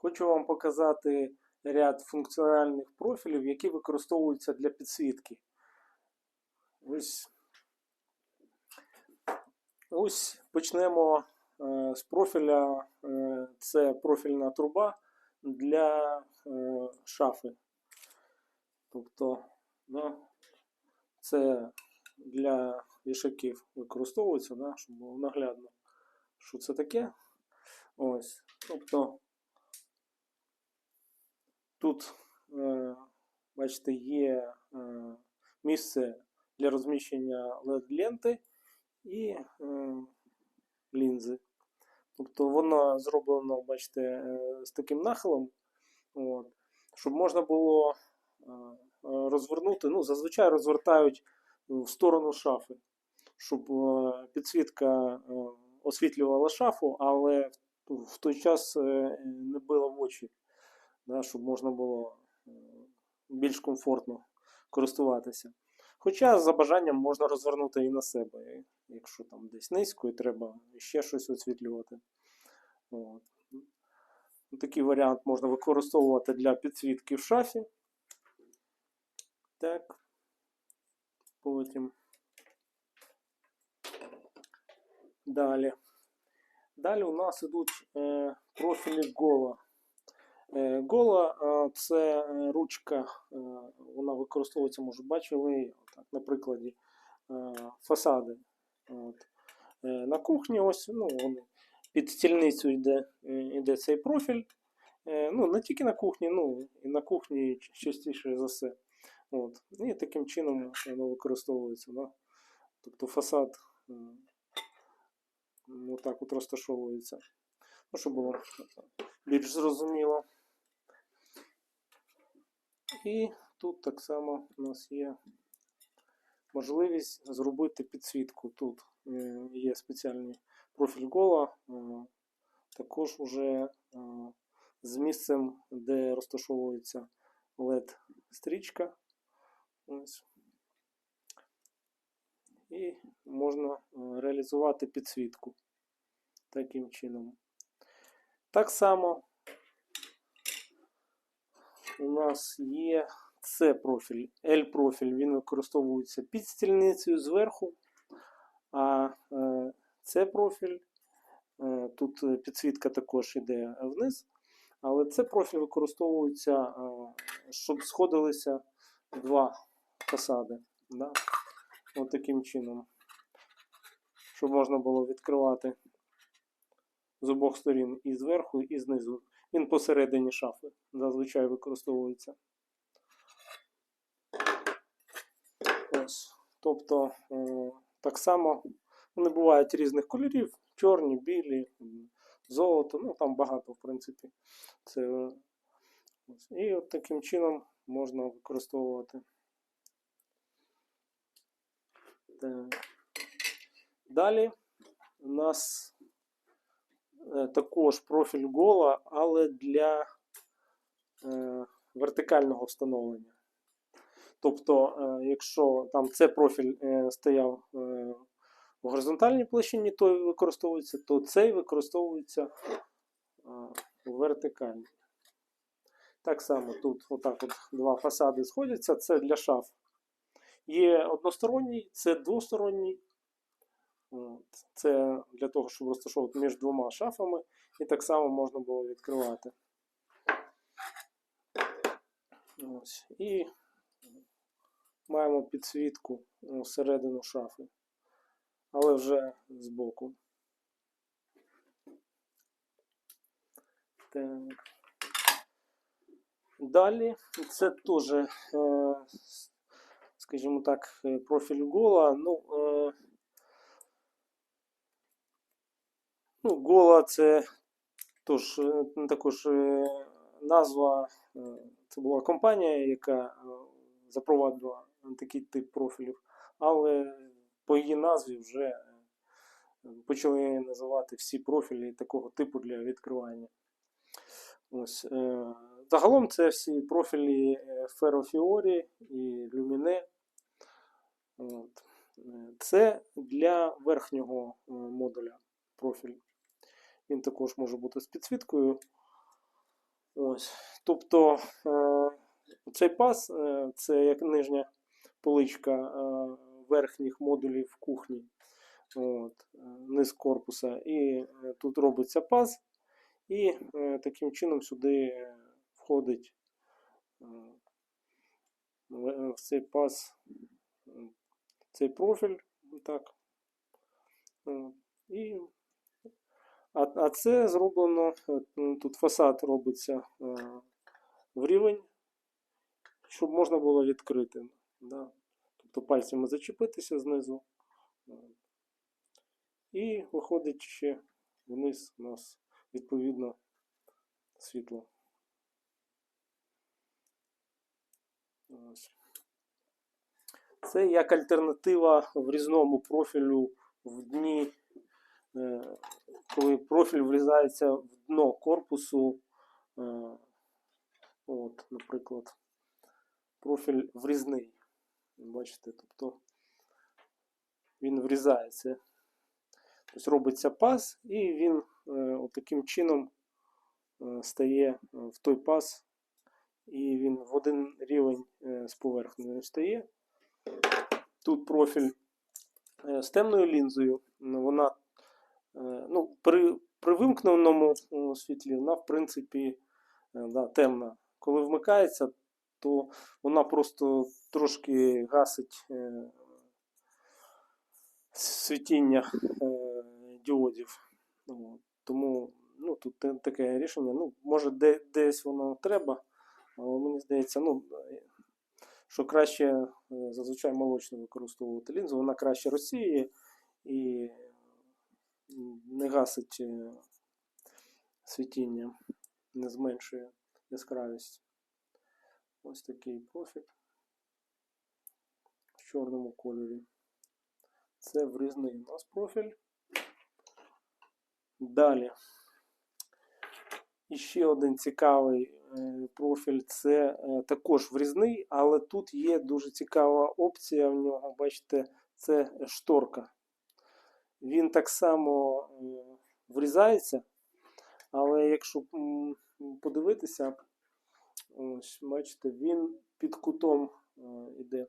Хочу вам показати ряд функціональних профілів, які використовуються для підсвітки. Ось, ось почнемо е, з профіля. Е, це профільна труба для е, шафи. Тобто, ну, це для вішаків використовується, да, щоб було наглядно, що це таке. Ось. Тобто тут, е, бачите, є е, місце для розміщення LED-ленти і е, лінзи. Тобто воно зроблено, бачите, з таким нахилом, от, щоб можна було розвернути. Ну, зазвичай розвертають в сторону шафи, щоб підсвітка освітлювала шафу, але в- той час не била в очі, да, щоб можна було е, більш комфортно користуватися. Хоча за бажанням можна розвернути і на себе, якщо там десь низько і треба ще щось освітлювати. От. Такий варіант можна використовувати для підсвітки в шафі. Так. Потім. Далі. Далі у нас ідуть е, профілі Гола. Е, Гола е, це е, ручка, вона використовується, може, бачили так, на прикладі фасади. От. На кухні ось ну, під стільницю йде, йде цей профіль. Ну, не тільки на кухні, ну і на кухні частіше за все. От. І таким чином воно використовується. Да? Тобто фасад ну, так от розташовується. Ну, щоб було більш зрозуміло. І тут так само у нас є можливість зробити підсвітку. Тут е, є спеціальний профіль гола, е, також уже е, з місцем, де розташовується LED-стрічка. І можна реалізувати підсвітку таким чином. Так само у нас є C профіль, L профіль, він використовується під стільницею зверху, а е, C профіль, е, тут е, підсвітка також йде вниз, але C профіль використовується, е, щоб сходилися два фасади. Да? От таким чином, щоб можна було відкривати з обох сторін і зверху, і знизу. Він посередині шафи зазвичай використовується. Ось. Тобто, е, так само вони бувають різних кольорів: чорні, білі, золото, ну там багато, в принципі. Це, ось. І от таким чином можна використовувати. Так. Далі у нас також профіль гола, але для е, вертикального встановлення. Тобто, е, якщо там це профіль е, стояв е, в горизонтальній площині, то використовується, то цей використовується е, вертикальній. Так само тут отак от два фасади сходяться, це для шаф. Є односторонній, це двосторонній. Це для того, щоб розташовувати між двома шафами, і так само можна було відкривати. Ось. І маємо підсвітку ну, всередину шафи, але вже збоку. Так. Далі це теж, е, скажімо так, е, профіль гола. Ну, е, ну, гола це тож, е, також е, назва. е, Це була компанія, яка запровадила такий тип профілів, але по її назві вже почали називати всі профілі такого типу для відкривання. Ось, загалом це всі профілі Ferrofiori і Lumine. Це для верхнього модуля профіль. Він також може бути з підсвіткою. Ось. Тобто е, цей пас е, це як нижня поличка е, верхніх модулів кухні. От, низ корпуса. І тут робиться паз, і таким чином сюди входить в цей паз е, цей профіль. Так. І а, а це зроблено, е, тут фасад робиться е, в рівень, щоб можна було відкрити. Да? Тобто пальцями зачепитися знизу. Е, І виходить ще вниз у нас відповідно світло. Ось. Це як альтернатива врізному профілю в дні, коли профіль врізається в дно корпусу. е, От, наприклад, профіль врізний. Бачите, тобто він врізається. Тобто робиться паз, і він е, таким чином е, стає в той паз, і він в один рівень з поверхнею стає. Тут профіль з темною лінзою. Вона ну, при, при вимкненому світлі вона, в принципі, е, да, темна. Коли вмикається, то вона просто трошки гасить е, світіння е, діодів. Тому ну, тут таке рішення. Ну, може, де, десь воно треба, але мені здається, ну, е, що краще е, зазвичай молочно використовувати лінзу, вона краще розсіює і не гасить е, світіння, не зменшує яскравість. Ось такий профіль в чорному кольорі. Це врізний у нас профіль. Далі. І ще один цікавий е, профіль це е, також врізний, але тут є дуже цікава опція в нього. Бачите, це шторка. Він так само е, врізається, але якщо подивитися, ось, бачите, він під кутом е, іде.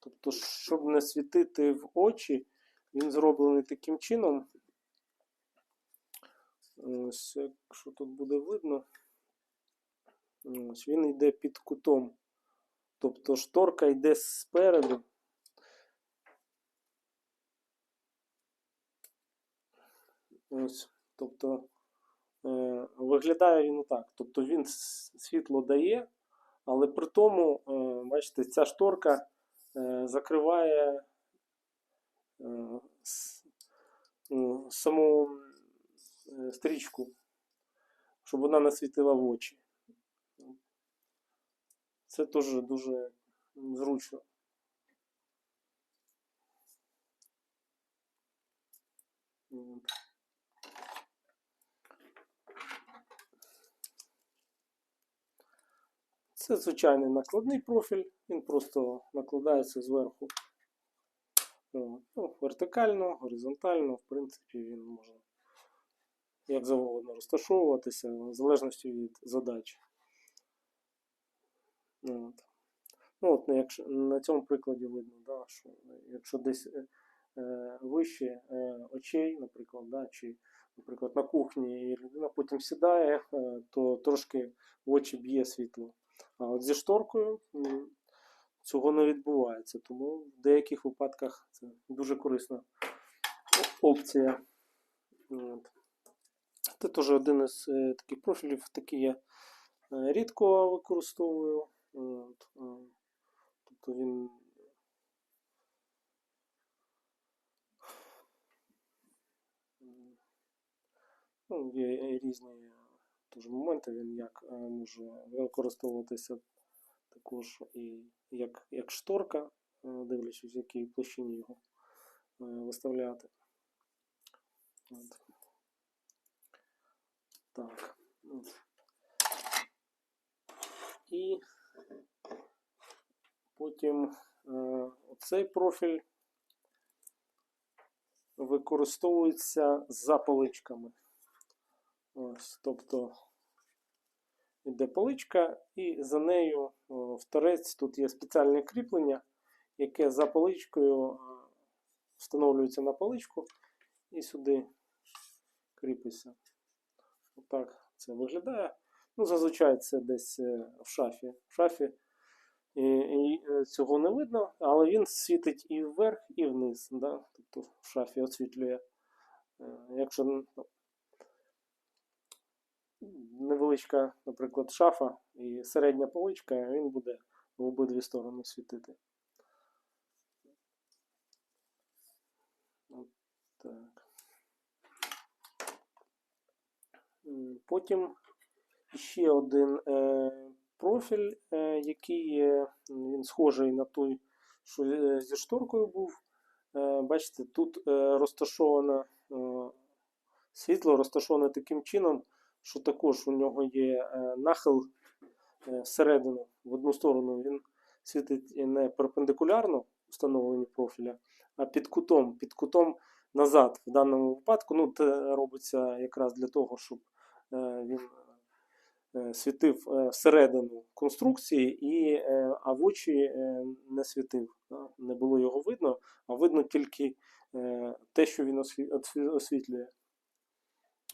Тобто, щоб не світити в очі, він зроблений таким чином. Ось, якщо тут буде видно, ось він йде під кутом. Тобто шторка йде спереду. Ось, тобто е, виглядає він отак. Тобто він світло дає, але при тому, е, бачите, ця шторка е, закриває е, ну, саму е, стрічку, щоб вона не світила в очі. Це теж дуже зручно. От. Це звичайний накладний профіль, він просто накладається зверху. Ну, вертикально, горизонтально, в принципі, він може як завгодно розташовуватися, в залежності від задачі. От. Ну, от, якщо, на цьому прикладі видно, да, що якщо десь е, е, вище е, очей, наприклад, да, чи, наприклад, на кухні, і людина потім сідає, е, то трошки в очі б'є світло. А от зі шторкою цього не відбувається, тому в деяких випадках це дуже корисна опція. От. Це теж один із е, таких профілів, такий я е, рідко використовую. От, е, Тобто він. Ну, є різні теж моменти, він як е, може використовуватися також і як, як шторка, е, дивлячись, в якій площині його е, виставляти. От. Так. От. І потім оцей профіль використовується за поличками. Ось, тобто йде поличка, і за нею в торець тут є спеціальне кріплення, яке за поличкою встановлюється на поличку і сюди кріпиться. Отак це виглядає. Ну, зазвичай це десь е, в шафі. В шафі і, і е, цього не видно, але він світить і вверх, і вниз. Да? Тобто в шафі освітлює. Е, Якщо ну, невеличка, наприклад, шафа і середня поличка, він буде в обидві сторони світити. От так. Потім ще один е, профіль, е, який е, він схожий на той, що е, зі шторкою був. Е, бачите, тут е, розташовано е, світло розташоване таким чином, що також у нього є е, нахил е, всередину, в одну сторону він світить не перпендикулярно встановленню профіля, а під кутом, під кутом назад. В даному випадку ну, це робиться якраз для того, щоб е, він світив всередину конструкції, і, а в очі не світив. Не було його видно, а видно тільки те, що він осві- осві- освітлює.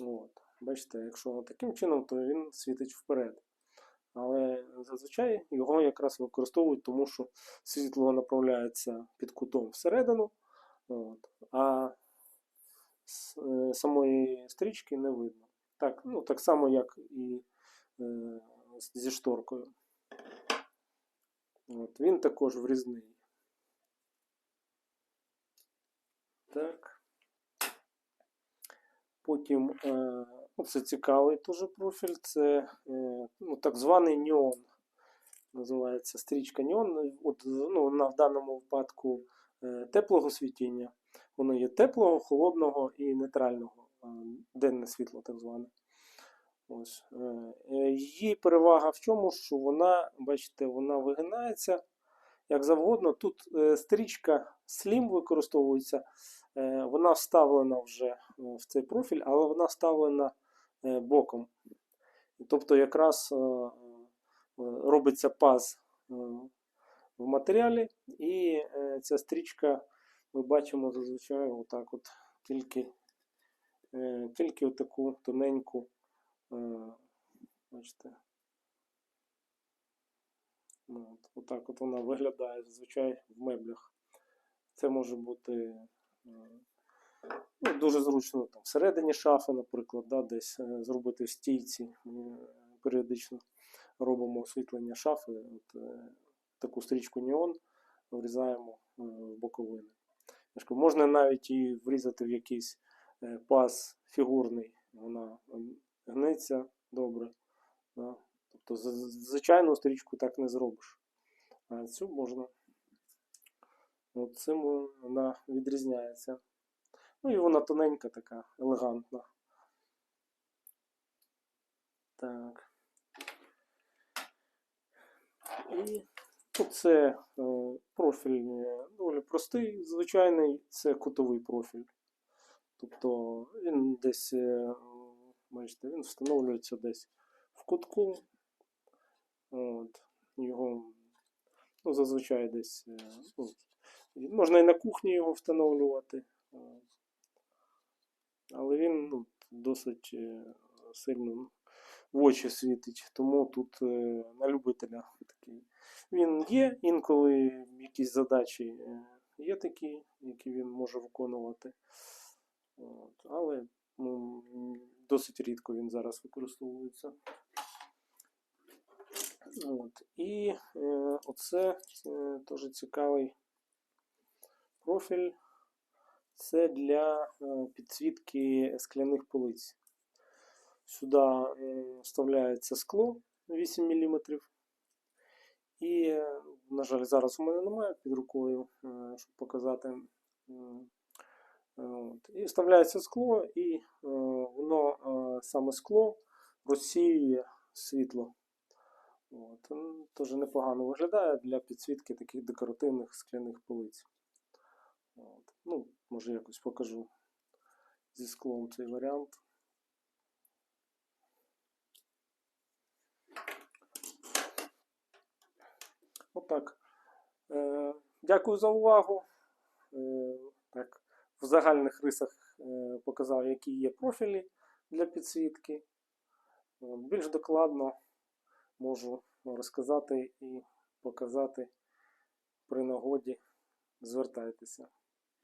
От. Бачите, якщо таким чином, то він світить вперед. Але зазвичай його якраз використовують, тому що світло направляється під кутом всередину, от, а е, самої стрічки не видно. Так, ну, так само, як і е, зі шторкою. От, він також врізний. Так. Потім е, це цікавий теж профіль. Це е, ну, так званий неон. Називається стрічка неон. От, ну, вона в даному випадку е, теплого світіння. Воно є теплого, холодного і нейтрального. е, Денне світло, так зване. Ось. Її перевага в чому, що вона, бачите, вона вигинається як завгодно. Тут стрічка Slim використовується, вона вставлена вже в цей профіль, але вона вставлена боком. Тобто якраз е, е, робиться паз е, в матеріалі, і е, ця стрічка ми бачимо зазвичай отак от тільки, е, тільки таку тоненьку. е, Бачите. Ну, от, отак от вона виглядає зазвичай в меблях. Це може бути е, ну, дуже зручно там, всередині шафи, наприклад, да, десь е, зробити в стійці. Ми періодично робимо освітлення шафи. От, е, таку стрічку неон врізаємо е, в боковини. Можна навіть і врізати в якийсь е, паз фігурний, вона гниться добре. Да? Тобто звичайну стрічку так не зробиш. А цю можна. От цим вона відрізняється. Ну і вона тоненька така, елегантна. Так. І тут це е, профіль е, доволі простий, звичайний, це кутовий профіль. Тобто він десь, е, бачите, він встановлюється десь в кутку. От, його ну, зазвичай десь ну, можна і на кухні його встановлювати. Але він ну, досить е, сильно в очі світить, тому тут е, на любителя такий. Він є, інколи якісь задачі е, є такі, які він може виконувати. От. Але ну, досить рідко він зараз використовується. От. І е, оце е, теж цікавий профіль. Це для е, підсвітки скляних полиць. Сюди вставляється скло 8 мм. І, е, на жаль, зараз у мене немає під рукою, е, щоб показати. І вставляється скло, і воно саме скло розсіює світло. От. м, Теж непогано виглядає для підсвітки таких декоративних скляних полиць. От. Ну, може якось покажу зі склом цей варіант. Отак. Е, Дякую за увагу. Е, Так, в загальних рисах е, показав, які є профілі для підсвітки. От, Більш докладно можу розказати і показати при нагоді. Звертайтеся.